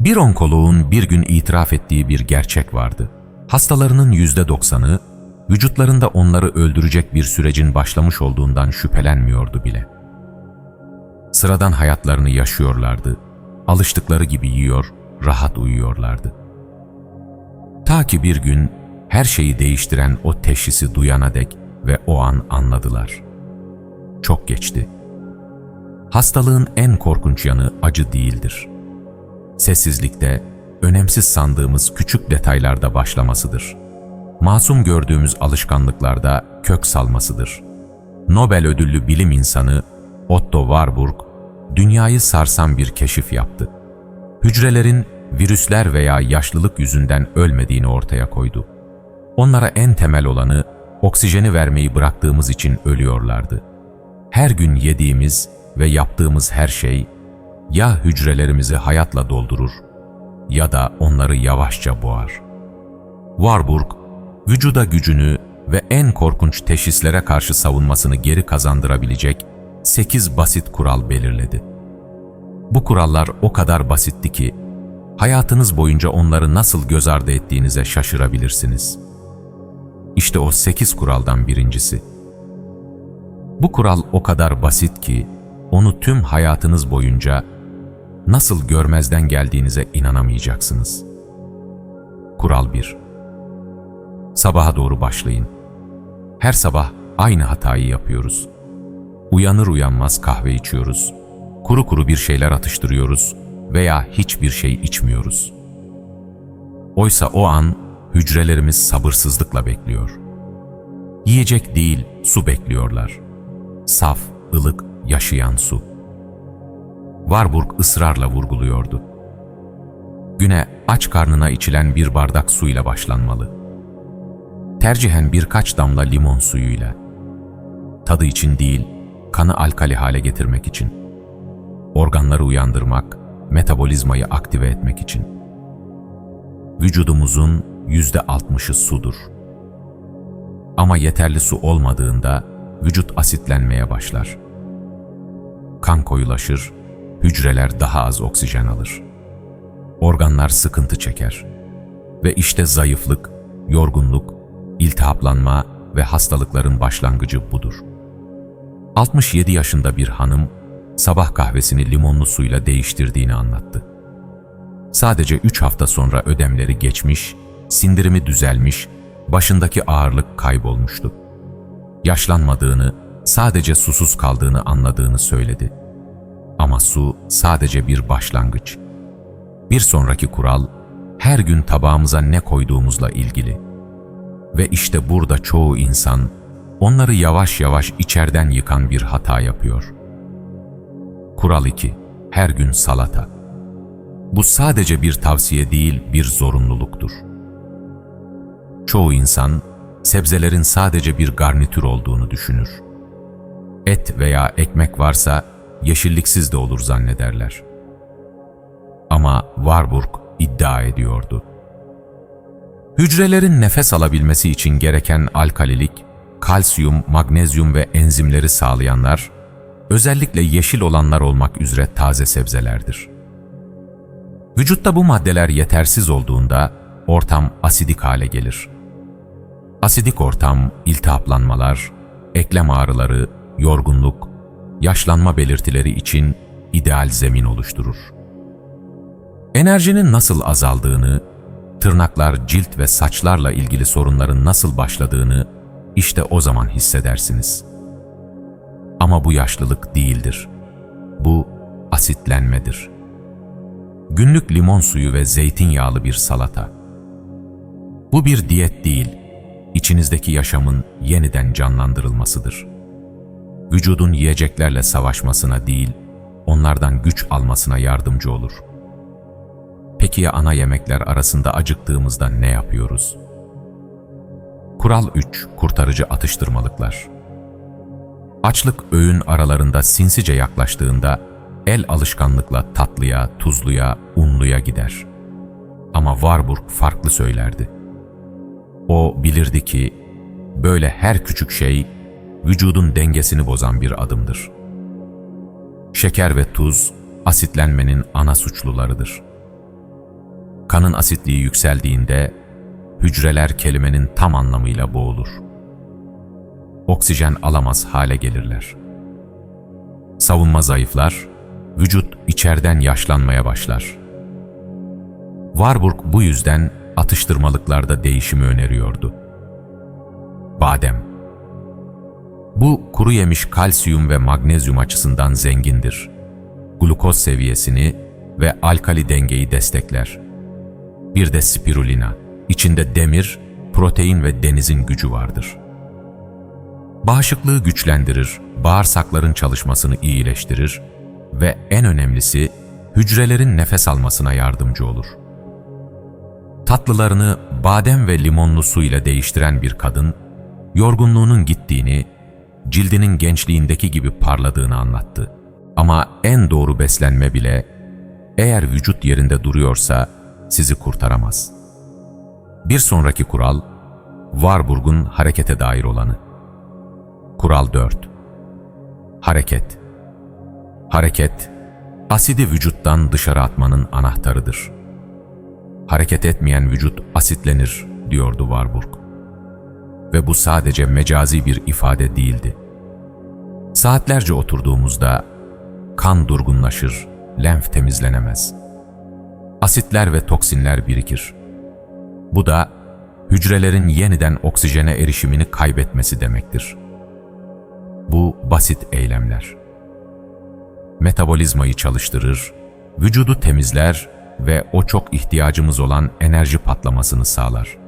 Bir onkoloğun bir gün itiraf ettiği bir gerçek vardı. Hastalarının yüzde doksanı, vücutlarında onları öldürecek bir sürecin başlamış olduğundan şüphelenmiyordu bile. Sıradan hayatlarını yaşıyorlardı, alıştıkları gibi yiyor, rahat uyuyorlardı. Ta ki bir gün her şeyi değiştiren o teşhisi duyana dek ve o an anladılar. Çok geçti. Hastalığın en korkunç yanı acı değildir. Sessizlikte, önemsiz sandığımız küçük detaylarda başlamasıdır. Masum gördüğümüz alışkanlıklarda kök salmasıdır. Nobel ödüllü bilim insanı Otto Warburg, dünyayı sarsan bir keşif yaptı. Hücrelerin virüsler veya yaşlılık yüzünden ölmediğini ortaya koydu. Onlara en temel olanı oksijeni vermeyi bıraktığımız için ölüyorlardı. Her gün yediğimiz ve yaptığımız her şey ya hücrelerimizi hayatla doldurur ya da onları yavaşça boğar. Warburg, vücuda gücünü ve en korkunç teşhislere karşı savunmasını geri kazandırabilecek 8 basit kural belirledi. Bu kurallar o kadar basitti ki, hayatınız boyunca onları nasıl göz ardı ettiğinize şaşırabilirsiniz. İşte o 8 kuraldan birincisi. Bu kural o kadar basit ki, onu tüm hayatınız boyunca nasıl görmezden geldiğinize inanamayacaksınız. Kural 1 Sabaha doğru başlayın. Her sabah aynı hatayı yapıyoruz. Uyanır uyanmaz kahve içiyoruz. Kuru kuru bir şeyler atıştırıyoruz veya hiçbir şey içmiyoruz. Oysa o an hücrelerimiz sabırsızlıkla bekliyor. Yiyecek değil, su bekliyorlar. Saf, ılık, yaşayan su. Warburg ısrarla vurguluyordu. Güne aç karnına içilen bir bardak suyla başlanmalı. Tercihen birkaç damla limon suyuyla. Tadı için değil, kanı alkali hale getirmek için. Organları uyandırmak, metabolizmayı aktive etmek için. Vücudumuzun yüzde altmışı sudur. Ama yeterli su olmadığında vücut asitlenmeye başlar. Kan koyulaşır, hücreler daha az oksijen alır. Organlar sıkıntı çeker. Ve işte zayıflık, yorgunluk, iltihaplanma ve hastalıkların başlangıcı budur. 67 yaşında bir hanım sabah kahvesini limonlu suyla değiştirdiğini anlattı. Sadece 3 hafta sonra ödemleri geçmiş, sindirimi düzelmiş, başındaki ağırlık kaybolmuştu. Yaşlanmadığını, sadece susuz kaldığını anladığını söyledi. Ama su sadece bir başlangıç. Bir sonraki kural, her gün tabağımıza ne koyduğumuzla ilgili. Ve işte burada çoğu insan, onları yavaş yavaş içerden yıkan bir hata yapıyor. Kural 2. Her gün salata. Bu sadece bir tavsiye değil, bir zorunluluktur. Çoğu insan, sebzelerin sadece bir garnitür olduğunu düşünür. Et veya ekmek varsa, yeşilliksiz de olur zannederler. Ama Warburg iddia ediyordu. Hücrelerin nefes alabilmesi için gereken alkalilik, kalsiyum, magnezyum ve enzimleri sağlayanlar, özellikle yeşil olanlar olmak üzere taze sebzelerdir. Vücutta bu maddeler yetersiz olduğunda ortam asidik hale gelir. Asidik ortam iltihaplanmalar, eklem ağrıları, yorgunluk, yaşlanma belirtileri için ideal zemin oluşturur. Enerjinin nasıl azaldığını, tırnaklar, cilt ve saçlarla ilgili sorunların nasıl başladığını işte o zaman hissedersiniz. Ama bu yaşlılık değildir. Bu asitlenmedir. Günlük limon suyu ve zeytinyağlı bir salata. Bu bir diyet değil, içinizdeki yaşamın yeniden canlandırılmasıdır. Vücudun yiyeceklerle savaşmasına değil, onlardan güç almasına yardımcı olur. Peki ya ana yemekler arasında acıktığımızda ne yapıyoruz? Kural 3. Kurtarıcı atıştırmalıklar. Açlık öğün aralarında sinsice yaklaştığında el alışkanlıkla tatlıya, tuzluya, unluya gider. Ama Warburg farklı söylerdi. O bilirdi ki böyle her küçük şey vücudun dengesini bozan bir adımdır. Şeker ve tuz asitlenmenin ana suçlularıdır. Kanın asitliği yükseldiğinde hücreler kelimenin tam anlamıyla boğulur. Oksijen alamaz hale gelirler. Savunma zayıflar, vücut içerden yaşlanmaya başlar. Warburg bu yüzden atıştırmalıklarda değişimi öneriyordu. Badem Bu kuru yemiş kalsiyum ve magnezyum açısından zengindir. Glukoz seviyesini ve alkali dengeyi destekler. Bir de spirulina, içinde demir, protein ve denizin gücü vardır. Bağışıklığı güçlendirir, bağırsakların çalışmasını iyileştirir ve en önemlisi hücrelerin nefes almasına yardımcı olur. Tatlılarını badem ve limonlu su ile değiştiren bir kadın, yorgunluğunun gittiğini, cildinin gençliğindeki gibi parladığını anlattı. Ama en doğru beslenme bile eğer vücut yerinde duruyorsa sizi kurtaramaz. Bir sonraki kural, Warburg'un harekete dair olanı. Kural 4. Hareket. Hareket, asidi vücuttan dışarı atmanın anahtarıdır. Hareket etmeyen vücut asitlenir, diyordu Warburg. Ve bu sadece mecazi bir ifade değildi. Saatlerce oturduğumuzda kan durgunlaşır, lenf temizlenemez. Asitler ve toksinler birikir. Bu da hücrelerin yeniden oksijene erişimini kaybetmesi demektir. Bu basit eylemler. Metabolizmayı çalıştırır, vücudu temizler ve o çok ihtiyacımız olan enerji patlamasını sağlar.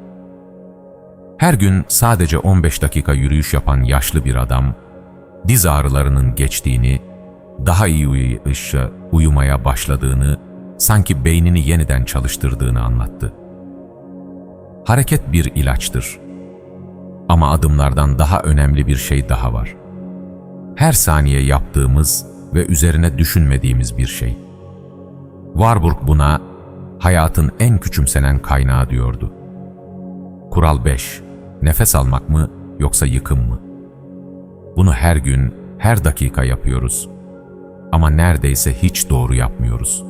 Her gün sadece 15 dakika yürüyüş yapan yaşlı bir adam, diz ağrılarının geçtiğini, daha iyi uyuyuşa, uyumaya başladığını, sanki beynini yeniden çalıştırdığını anlattı. Hareket bir ilaçtır. Ama adımlardan daha önemli bir şey daha var. Her saniye yaptığımız ve üzerine düşünmediğimiz bir şey. Warburg buna hayatın en küçümsenen kaynağı diyordu. Kural 5. Nefes almak mı yoksa yıkım mı? Bunu her gün, her dakika yapıyoruz. Ama neredeyse hiç doğru yapmıyoruz.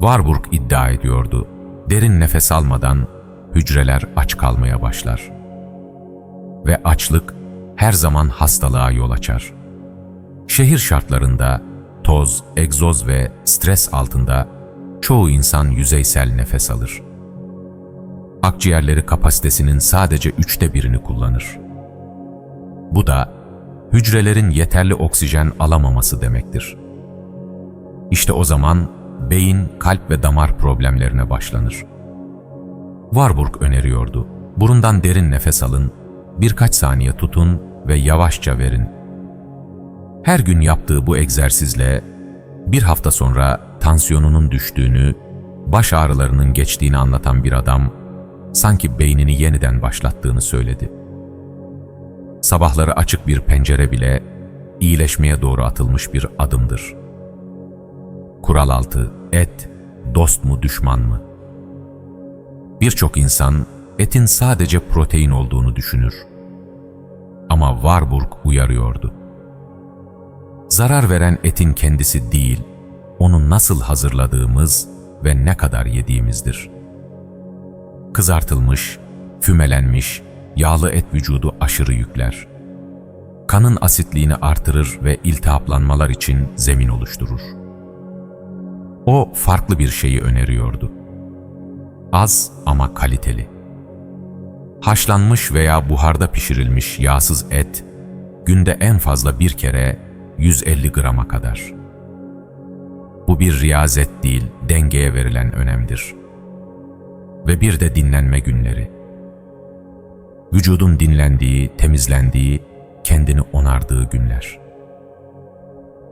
Warburg iddia ediyordu. Derin nefes almadan hücreler aç kalmaya başlar. Ve açlık her zaman hastalığa yol açar. Şehir şartlarında toz, egzoz ve stres altında çoğu insan yüzeysel nefes alır. Akciğerleri kapasitesinin sadece üçte birini kullanır. Bu da hücrelerin yeterli oksijen alamaması demektir. İşte o zaman beyin, kalp ve damar problemlerine başlanır. Warburg öneriyordu. Burundan derin nefes alın, birkaç saniye tutun ve yavaşça verin. Her gün yaptığı bu egzersizle bir hafta sonra tansiyonunun düştüğünü, baş ağrılarının geçtiğini anlatan bir adam sanki beynini yeniden başlattığını söyledi. Sabahları açık bir pencere bile iyileşmeye doğru atılmış bir adımdır. Kural 6. Et, dost mu düşman mı? Birçok insan etin sadece protein olduğunu düşünür. Ama Warburg uyarıyordu. Zarar veren etin kendisi değil, onu nasıl hazırladığımız ve ne kadar yediğimizdir. Kızartılmış, fümelenmiş, yağlı et vücudu aşırı yükler. Kanın asitliğini artırır ve iltihaplanmalar için zemin oluşturur. O farklı bir şeyi öneriyordu. Az ama kaliteli. Haşlanmış veya buharda pişirilmiş yağsız et, günde en fazla bir kere 150 grama kadar. Bu bir riyazet değil, dengeye verilen önemdir. Ve bir de dinlenme günleri. Vücudun dinlendiği, temizlendiği, kendini onardığı günler.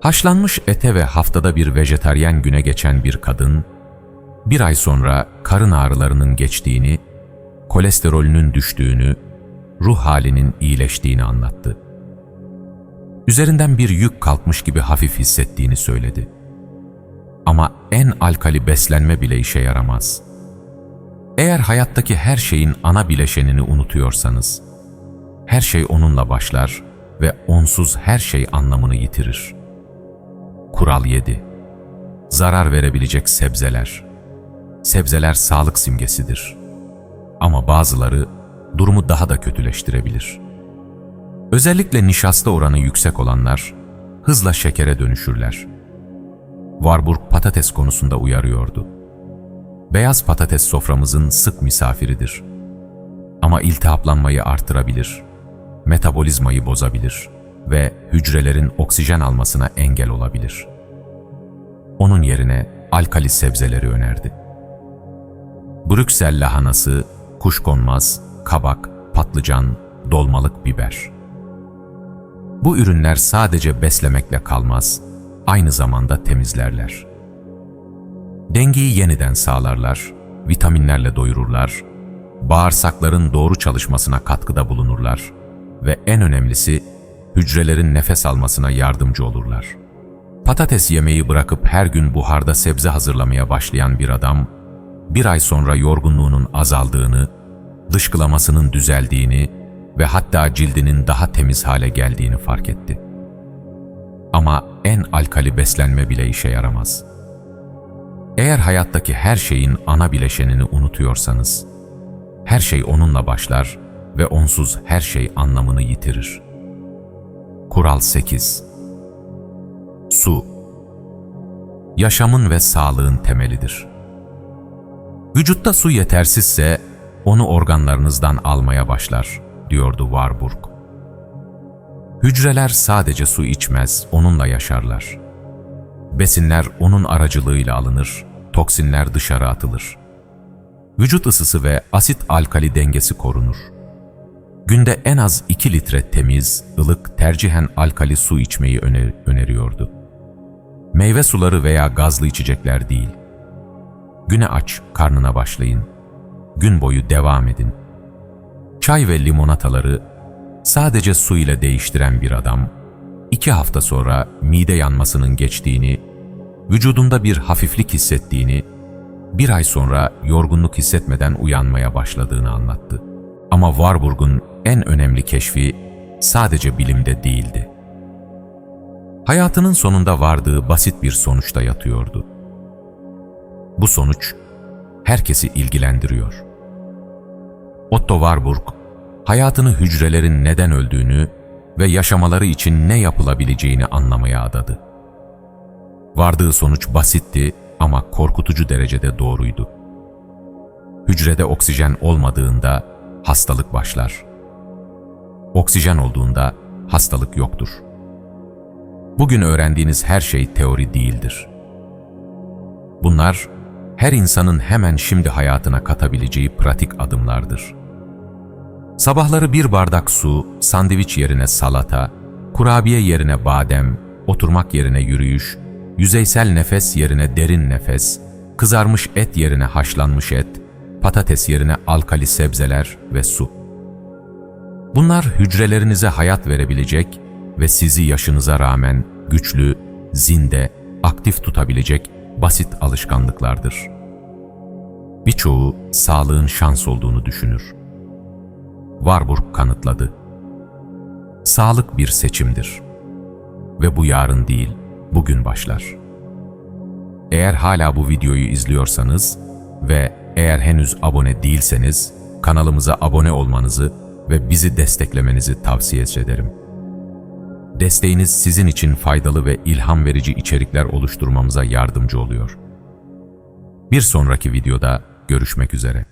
Haşlanmış ete ve haftada bir vejetaryen güne geçen bir kadın, bir ay sonra karın ağrılarının geçtiğini, kolesterolünün düştüğünü, ruh halinin iyileştiğini anlattı. Üzerinden bir yük kalkmış gibi hafif hissettiğini söyledi. Ama en alkali beslenme bile işe yaramaz. Eğer hayattaki her şeyin ana bileşenini unutuyorsanız, her şey onunla başlar ve onsuz her şey anlamını yitirir. Kural 7. Zarar verebilecek sebzeler. sebzeler sağlık simgesidir. Ama bazıları durumu daha da kötüleştirebilir. Özellikle nişasta oranı yüksek olanlar hızla şekere dönüşürler. Warburg patates konusunda uyarıyordu. Beyaz patates soframızın sık misafiridir. Ama iltihaplanmayı artırabilir, metabolizmayı bozabilir ve hücrelerin oksijen almasına engel olabilir. Onun yerine alkali sebzeleri önerdi. Brüksel lahanası, kuşkonmaz, kabak, patlıcan, dolmalık biber. Bu ürünler sadece beslemekle kalmaz, aynı zamanda temizlerler. Dengeyi yeniden sağlarlar, vitaminlerle doyururlar, bağırsakların doğru çalışmasına katkıda bulunurlar ve en önemlisi hücrelerin nefes almasına yardımcı olurlar. Patates yemeği bırakıp her gün buharda sebze hazırlamaya başlayan bir adam, bir ay sonra yorgunluğunun azaldığını, dışkılamasının düzeldiğini ve hatta cildinin daha temiz hale geldiğini fark etti. Ama en alkali beslenme bile işe yaramaz. Eğer hayattaki her şeyin ana bileşenini unutuyorsanız, her şey onunla başlar ve onsuz her şey anlamını yitirir. Kural 8 Su Yaşamın ve sağlığın temelidir. Vücutta su yetersizse onu organlarınızdan almaya başlar, diyordu Warburg. Hücreler sadece su içmez, onunla yaşarlar. Besinler onun aracılığıyla alınır, toksinler dışarı atılır. Vücut ısısı ve asit-alkali dengesi korunur. Günde en az 2 litre temiz, ılık, tercihen alkali su içmeyi öner öneriyordu. Meyve suları veya gazlı içecekler değil. Güne aç, karnına başlayın. Gün boyu devam edin. Çay ve limonataları sadece su ile değiştiren bir adam, iki hafta sonra mide yanmasının geçtiğini, vücudunda bir hafiflik hissettiğini, bir ay sonra yorgunluk hissetmeden uyanmaya başladığını anlattı. Ama Warburg'un en önemli keşfi sadece bilimde değildi. Hayatının sonunda vardığı basit bir sonuçta yatıyordu. Bu sonuç herkesi ilgilendiriyor. Otto Warburg, hayatını hücrelerin neden öldüğünü ve yaşamaları için ne yapılabileceğini anlamaya adadı. Vardığı sonuç basitti ama korkutucu derecede doğruydu. Hücrede oksijen olmadığında hastalık başlar. Oksijen olduğunda hastalık yoktur. Bugün öğrendiğiniz her şey teori değildir. Bunlar her insanın hemen şimdi hayatına katabileceği pratik adımlardır. Sabahları bir bardak su, sandviç yerine salata, kurabiye yerine badem, oturmak yerine yürüyüş, yüzeysel nefes yerine derin nefes, kızarmış et yerine haşlanmış et, patates yerine alkali sebzeler ve su. Bunlar hücrelerinize hayat verebilecek ve sizi yaşınıza rağmen güçlü, zinde, aktif tutabilecek basit alışkanlıklardır. Birçoğu sağlığın şans olduğunu düşünür. Warburg kanıtladı. Sağlık bir seçimdir. Ve bu yarın değil, bugün başlar. Eğer hala bu videoyu izliyorsanız ve eğer henüz abone değilseniz kanalımıza abone olmanızı ve bizi desteklemenizi tavsiye ederim. Desteğiniz sizin için faydalı ve ilham verici içerikler oluşturmamıza yardımcı oluyor. Bir sonraki videoda görüşmek üzere.